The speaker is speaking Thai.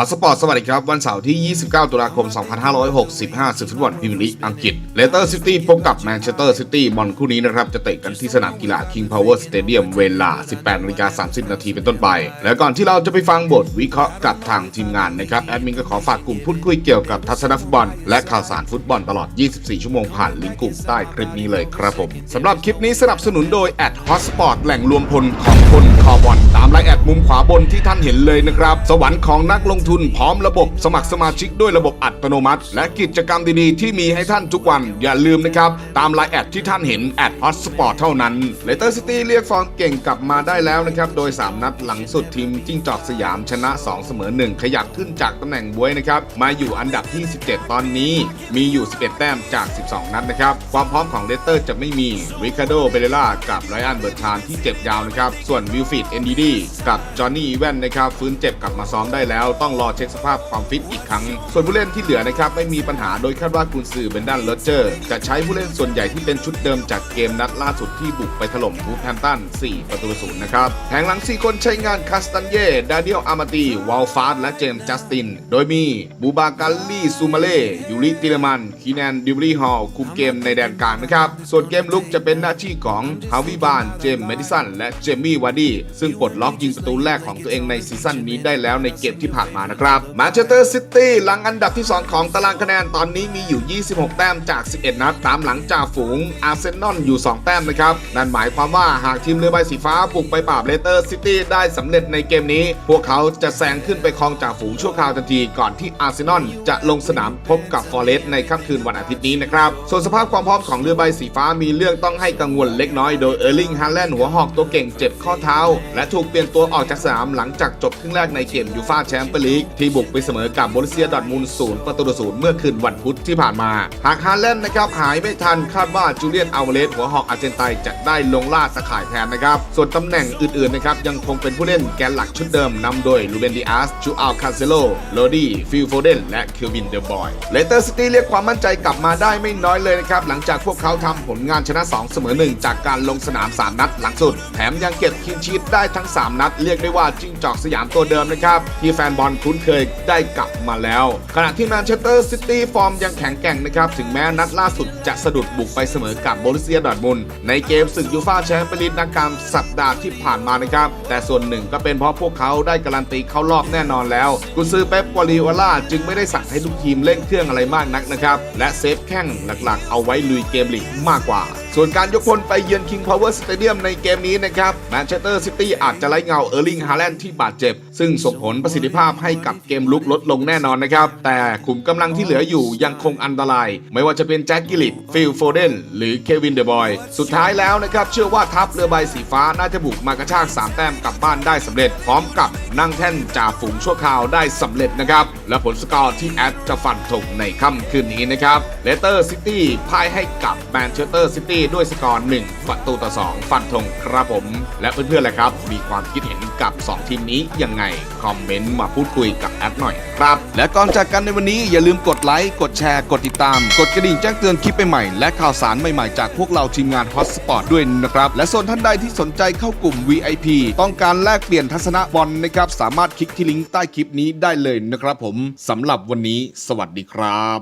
อสปอร์ตสวัสดีครับ วันเสาร์ที่ 29 ตุลาคม 2565ศึกฟุตบอลพรีเมียร์ลีกอังกฤษเลสเตอร์ซิตี้พบกับแมนเชสเตอร์ซิตี้บอลคู่นี้นะครับ จะเตะกันที่สนามกีฬา King Power Stadium เวลา 18นาฬิกา30 นาทีเป็นต้นไป แล้วก่อนที่เราจะไปฟังบทวิเคราะห์กับทางทีมงานนะครับ แอดมินก็ขอฝากกลุ่มพูดคุยเกี่ยวกับทัศนฟุตบอล และข่าวสารฟุตบอลตลอด 24 ชั่วโมงผ่านลิงก์กลุ่มใต้คลิปนี้เลยครับผมสำหรับคลิปนี้สนับสนุนโดยแอดฮอสปอร์ตแหล่งรวมพลของคนคอบอลตามไลน์แอดมุมขวาบนที่ท่านเห็นเลยนะครับสวรรค์ของนักลงทุนพร้อมระบบสมัครสมาชิกด้วยระบบอัตโนมัติ และกิจกรรมดีๆ ที่มีให้ท่านทุกวันอย่าลืมนะครับ ตามไลน์แอดที่ท่านเห็นแอดฮอตสปอร์ตเท่านั้นเลสเตอร์ซิตี้เรียกฟอร์มเก่งกลับมาได้แล้วนะครับ โดย 3 นัดหลังสุดทีมจิ้งจอกสยามชนะ 2 เสมอ 1 ขยับขึ้นจากตำแหน่งบวยนะครับ มาอยู่อันดับที่ 17 ตอนนี้ มีอยู่ 11 แต้มจาก 12 นัดนะครับ ความพร้อมของเลสเตอร์จะไม่มีริคาโดเบเลล่ากับไรอันเบิร์ตชานที่เจ็บยาวนะครับส่วนวิลฟิดเอนดีดีกับจอห์นนี่อีแวนนะครับฟื้นเจ็บกลับมาซ้อมได้แล้วต้องรอเช็คสภาพความฟิตอีกครั้ง ส่วนผู้เล่นที่เหลือนะครับไม่มีปัญหาโดยคาดว่ากุนซือเบนดันโรเจอร์ จะใช้ผู้เล่นส่วนใหญ่ที่เป็นชุดเดิมจากเกมนัดล่าสุดที่บุกไปถล่มทูแพนตัน 4 ประตูศูนย์นะครับแผงหลัง 4 คนใช้งานคาสตันเย่ดาเดียลอามาตีวอลฟาร์และเจมส์จัสติน โดยมีบูบาการลี่ซูมาเล่ยูริติเลมันคีแนนดิวรีฮอลคุมเกมในแดนกลางนะครับส่วนเกมลุกจะเป็นหน้าที่ของฮาวิบานเจมส์เมดิสันและเจมี่วาร์ดี้ซึ่งปลดล็อกยิงประตูแรกของตัวเองในซีซั่นนี้ได้แล้วในเกมที่ผ่านมานะครับ แมนเชสเตอร์ซิตี้หลังอันดับที่ 2 ของตารางคะแนนตอนนี้มีอยู่ 26 แต้มจาก 11 นัด ตามหลังจากฝูงอาร์เซนอลอยู่ 2 แต้มนะครับ นั่นหมายความว่าหากทีมเรือใบสีฟ้าบุกไปปราบเลสเตอร์ซิตี้ได้สำเร็จในเกมนี้ พวกเขาจะแซงขึ้นไปครองจากฝูงชั่วคราวทันทีก่อนที่อาร์เซนอลจะลงสนามพบกับฟอเรสต์ในค่ำคืนวันอาทิตย์นี้นะครับส่วนสภาพความพร้อมของเรือใบสีฟ้ามีเรื่องต้องให้กังวลเล็กน้อยโดยเออร์ลิงฮาแลนด์หัวหอกตัวเก่งเจ็บข้อเท้า และถูกเปลี่ยนตัวออกจากสนามหลังจากจบครึ่งแรกในเกมยูฟ่าแชมเปี้ยนลีกที่บุกไปเสมอกับโบรุสเซียดอร์ทมุนด์ศูนย์ประตูต่อศูนย์เมื่อคืนวันพุธที่ผ่านมา หากฮาแลนด์นะครับหายไม่ทันคาดว่าจูเลียนอัลเวเลสหัวหอกอาร์เจนไตน์จะได้ลงล่าตะข่ายแทนนะครับ ส่วนตำแหน่งอื่นๆนะครับยังคงเป็นผู้เล่นแกนหลักชุดเดิมนำโดยลูเบนดิอาสชูอัลคาเซโลโรดี้ฟิลโฟเดนและคิววินเดอร์บอยเลสเตอร์ซิตี้เรียกความมั่นใจกลับมาได้ไม่น้อยเลยนะครับหลังจากพวกเขาทำผลงานชนะ 2 เสมอ 1 จากการลงสนาม 3 นัดหลังสุด แถมยังเก็บคินชีตได้ทั้ง 3 นัด เรียกได้ว่าจิ้งจอกสยามตัวเดิมนะครับที่แฟนบอลคุ้นเคยได้กลับมาแล้ว ขณะที่แมนเชสเตอร์ซิตี้ฟอร์มยังแข็งแกร่งนะครับ ถึงแม้นัดล่าสุดจะสะดุดบุกไปเสมอกับโบรุสเซียดอร์มุนในเกมศึกยูฟ่าแชมเปี้ยนลีกนัดกางสัปดาห์ที่ผ่านมานะครับ แต่ส่วนหนึ่งก็เป็นเพราะพวกเขาได้การันตีเข้ารอบแน่นอนแล้วกุนซือเป๊ปกวาลิโอล่าจึงไม่ได้สั่งให้ทุกทีมเล่นเครื่องอะไรมากนักนะครับและเซฟแข้งหลักๆ เอาไว้ลุยเกมลีกมากกว่า ส่วนการยกพลไปเยือน King Power Stadium ในเกมนี้นะครับแมนเชสเตอร์ซิตี้อาจจะไล่เงาเออร์ลิงฮาแลนด์ที่บาดเจ็บ ซึ่งส่งผลประสิทธิภาพให้กับเกมลุกลดลงแน่นอนนะครับ แต่ขุมกำลังที่เหลืออยู่ยังคงอันตราย ไม่ว่าจะเป็นแจ็คกิลิตฟิลโฟเดนหรือเควินเดบอยสุดท้ายแล้วนะครับ เชื่อว่าทัพเรือใบสีฟ้าน่าจะบุกมากระชาก 3 แต้มกลับบ้านได้สำเร็จ พร้อมกับนั่งแท่นจ่าฝูงชั่วคราวได้สำเร็จนะครับและผลสกอร์ที่แอดจะฟันธงในค่ำคืนนี้นะครับเลสเตอร์ซิตี้พ่ายให้กับแมนเชสเตอร์ซิตี้ด้วยสกอร์1ประตูต่อ 2 ฟันธงครับผม และเพื่อนๆแหละครับ มีความคิดเห็นกับ 2 ทีมนี้ยังไง คอมเมนต์มาพูดคุยกับแอดหน่อยครับ และก่อนจากกันในวันนี้อย่าลืมกดไลค์กดแชร์ กดติดตาม กดกระดิ่งแจ้งเตือนคลิปใหม่ๆและข่าวสารใหม่ๆจากพวกเราทีมงานฮอตสปอร์ตด้วยนะครับและส่วนท่านใดที่สนใจเข้ากลุ่ม VIP ต้องการแลกเปลี่ยนทัศนะบอลนะครับสามารถคลิกที่ลิงก์ใต้คลิปนี้ได้เลยนะครับผมสำหรับวันนี้ สวัสดีครับ